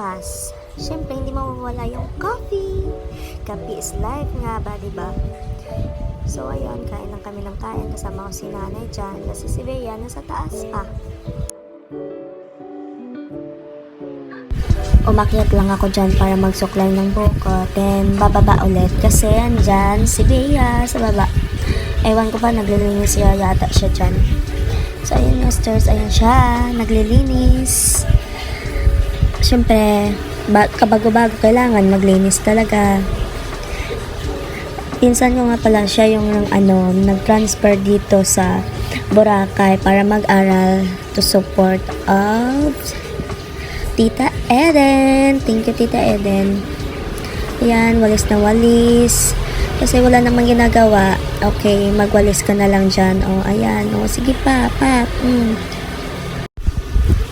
breakfast. Siyempre, hindi mawawala yung coffee. Coffee is life nga ba, di ba? So, ayun, kain lang kami ng kain. Kasama ko si nanay dyan. Kasi si Bea nasa taas pa. Umakyat lang ako dyan para magsuklay ng buko. Then, bababa ulit. Kasi andyan si Bea sa baba. Ewan ko ba, naglilinis siya yata siya dyan. So, ayun yung. Ayun siya. Naglilinis. Siyempre, ba- kabago-bago kailangan maglinis talaga. Pinsan ko nga pala siya yung nang ano, nag-transfer dito sa Boracay para mag-aral to support of Tita Eden. Thank you, Tita Eden. Ayan, walis na walis. Kasi wala namang ginagawa. Okay, magwalis ka na lang dyan. O, ayan. O, sige pa, pa. Mm.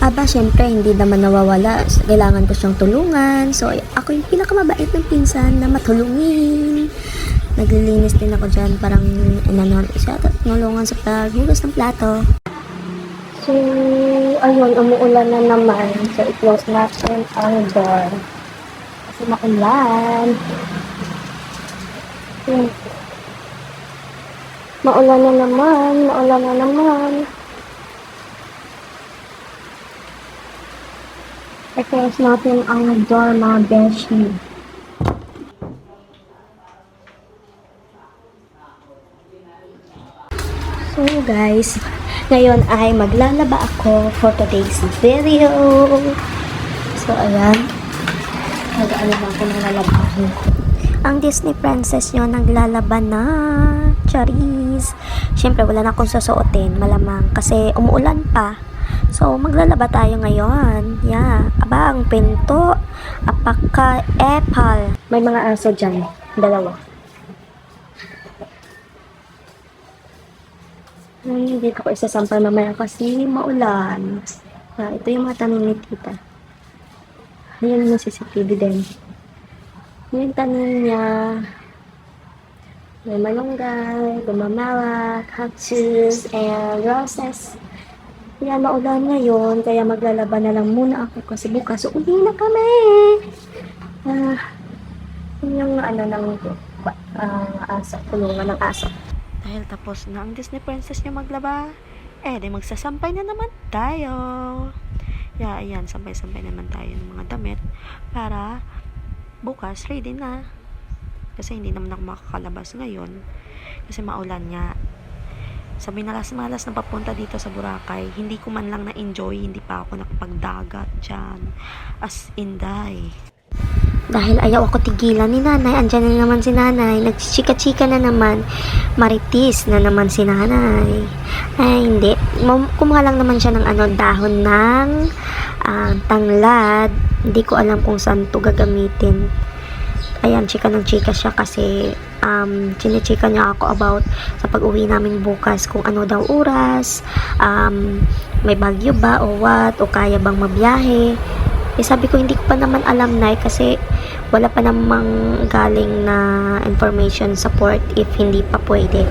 Aba, syempre, hindi naman nawawala. Kailangan ko siyang tulungan. So, ako yung pinakamabait ng pinsan na matulungin. Naglilinis din ako dyan. Parang inanon siya. Tulungan sa paghugas ng plato. So, ayun, umuulan na naman. So, i-close natin ang door. Kasi maulan. Maulan na naman. Maulan na naman. I-close natin ang door, mga beshi. So guys, ngayon ay maglalaba ako for today's video. So ayan, mag-ano na ako ng lalabahan ko. Ang Disney princess nyo naglalaba na. Charis. Siyempre wala na akong susuotin, malamang. Kasi umuulan pa. So maglalaba tayo ngayon. Yeah. Aba, ang pinto. Apaka apple. May mga aso dyan. Dalawa. Ay, dito ko isasampal mamaya kasi maulan. Ah, ito yung mga tanim ni tita. Ayan yung CCTV din. Yung tanim niya. May malunggay, gumamawak, cactus, and roses. Kaya maulan ngayon, kaya maglalaba na lang muna ako kasi bukas uwi na kami. Ah, yun yung ano ng uh, aso, kulungan ng aso. Dahil tapos na ang Disney princess niya maglaba, eh, di magsasampay na naman tayo. Yeah, ayan, sampay-sampay naman tayo ng mga damit para bukas ready na. Kasi hindi naman ako makakalabas ngayon. Kasi maulan nga. Sabi na last malas na papunta dito sa Boracay, hindi ko man lang na-enjoy, hindi pa ako nakapagdagat dyan. As in, die. Dahil ayaw ako tigilan ni nanay, andyan na naman si nanay, nagchichika-chika na naman, maritis na naman si nanay. Ay, hindi. Kumuha lang naman siya ng ano, dahon ng ah, tanglad. Hindi ko alam kung saan to gagamitin. Ayan, chika ng chika siya kasi um, chinichika niya ako about sa pag-uwi namin bukas kung ano daw oras, um, may bagyo ba o what, o kaya bang mabiyahe. Eh, sabi ko, hindi ko pa naman alam na kasi wala pa namang galing na information support if hindi pa pwede.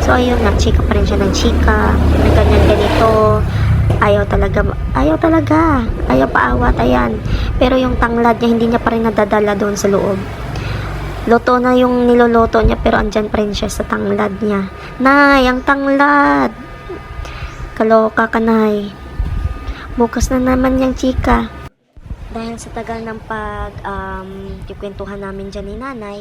So, ayun nga, chika pa rin siya ng chika, na ganyan ganito. Ayaw talaga, ayaw talaga, ayaw paawat, ayan. Pero yung tanglad niya, hindi niya pa rin nadadala doon sa loob. Loto na yung niloloto niya, pero andyan pa rin siya sa tanglad niya. Nay, ang tanglad! Kaloka ka, Nay. Bukas na naman yung chika dahil sa tagal ng pag um, kikwentuhan namin dyan ni nanay,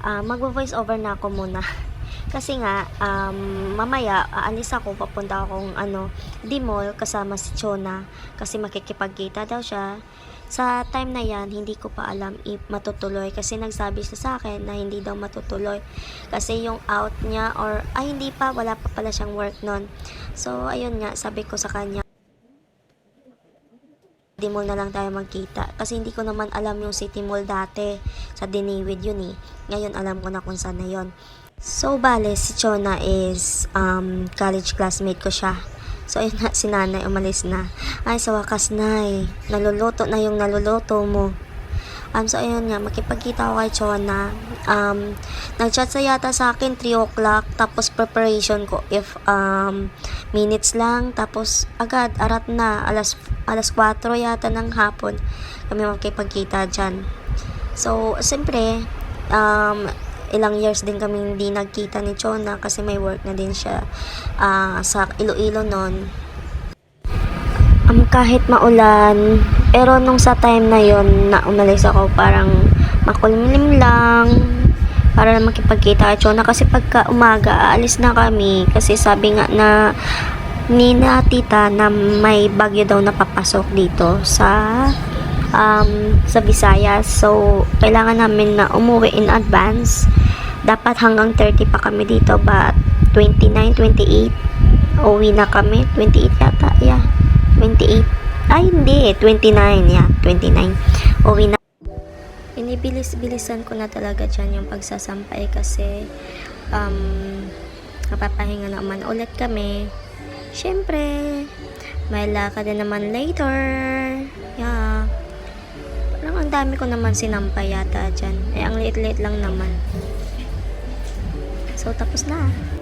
uh, magvo-voice over na ako muna. Kasi nga, um, mamaya, aalis ako, papunta akong ano, di mall kasama si Chona. Kasi makikipagkita daw siya. Sa time na yan, hindi ko pa alam if matutuloy. Kasi nagsabi siya sa akin na hindi daw matutuloy. Kasi yung out niya or, ay hindi pa, wala pa pala siyang work nun. So, ayun nga, sabi ko sa kanya, City Mall na lang tayo magkita. Kasi hindi ko naman alam yung City Mall dati. Sa Diniwid yun eh. Ngayon alam ko na kung saan na yun. So, bale, si Chona is um, college classmate ko siya. So, ayun na, si nanay umalis na. Ay, sa wakas na eh. Naluluto na yung naluluto mo. Um, so, ayun nga, makipagkita ako kay Chona. Um, nag-chat sa yata sa akin 3 o'clock. Tapos, preparation ko if um, minutes lang. Tapos, agad, arat na. Alas alas 4 yata ng hapon kami makipagkita dyan. So, siyempre, um, ilang years din kami hindi nagkita ni Chona kasi may work na din siya ah, sa Iloilo noon. Um, kahit maulan, pero nung sa time na yon na umalis ako, parang makulimlim lang, para lang makipagkita kay Chona. Kasi pagka umaga, aalis na kami. Kasi sabi nga na ni na tita na may bagyo daw na papasok dito sa um, sa Visayas. So, kailangan namin na umuwi in advance. Dapat hanggang 30 pa kami dito, but 29, 28, uwi na kami. 28 yata, yeah. 28. Ay, hindi. 29, yeah. 29. Uwi na. Inibilis-bilisan ko na talaga dyan yung pagsasampay kasi um, napapahinga naman ulit kami. Siyempre, may lakad na naman later. Yeah. Parang ang dami ko naman sinampay yata dyan. Eh, ang liit-liit lang naman. So, tapos na.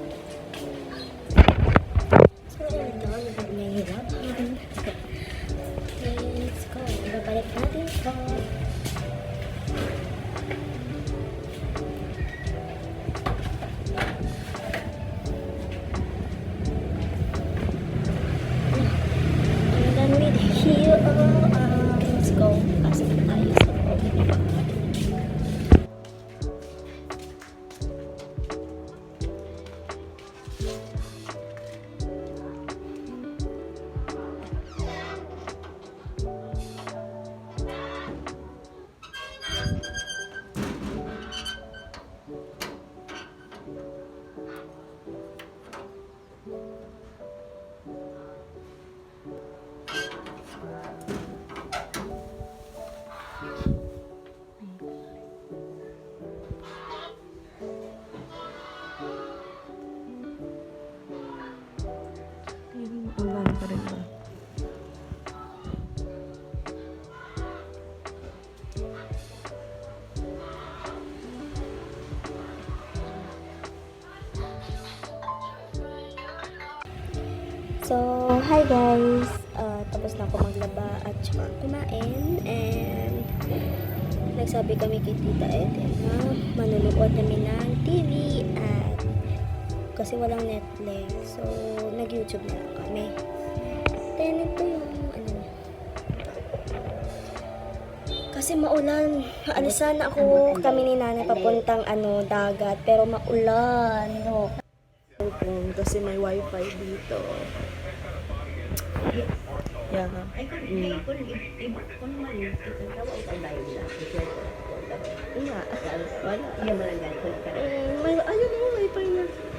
Ulan pa rin ba? So, hi guys! Uh, tapos na ako maglaba at saka kumain and nagsabi kami kay Tita Eden na manunood kami ng TV at kasi walang Netflix. So, nag-YouTube na lang kami. Then, ito yung ano kasi maulan. Alisan ako kami ni nanay papuntang ano, dagat. Pero maulan. No. Kasi may wifi dito. Yeah. Mm. Wala. Eh, may, ayun o, wifi na.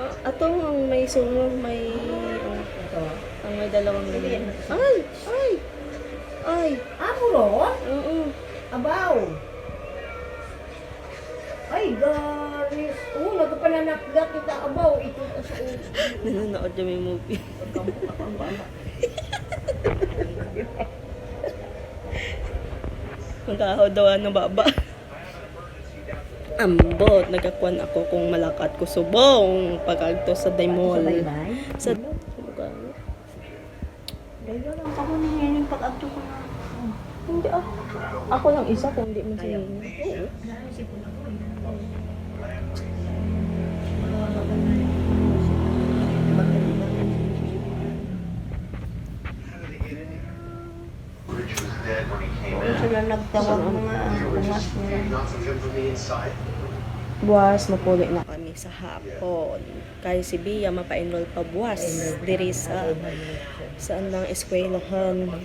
Ah, ato ang may sunod, may... ah, ang may dalawang ganyan. Ay! Ay! Ay! Amuro? Oo. Abaw. Ay, garis. Oo, nagpananakda kita abaw. Ito sa. Nanonood kami movie. Magkahaw daw ano baba. Ambot, nagakuan ako kung malakat ko subong pagagto sa Daimol. Bye-bye. Sa Dahil lang ako nangyayang yung pag-agto ko na. Hindi ah. Ako lang isa kung hindi mo siya. Oo. Sila nagtawag mga umas the inside. Buwas, mapuli na kami sa hapon. Kay si Bia, mapa-enroll pa buwas. Diri sa saan lang eskwelahan.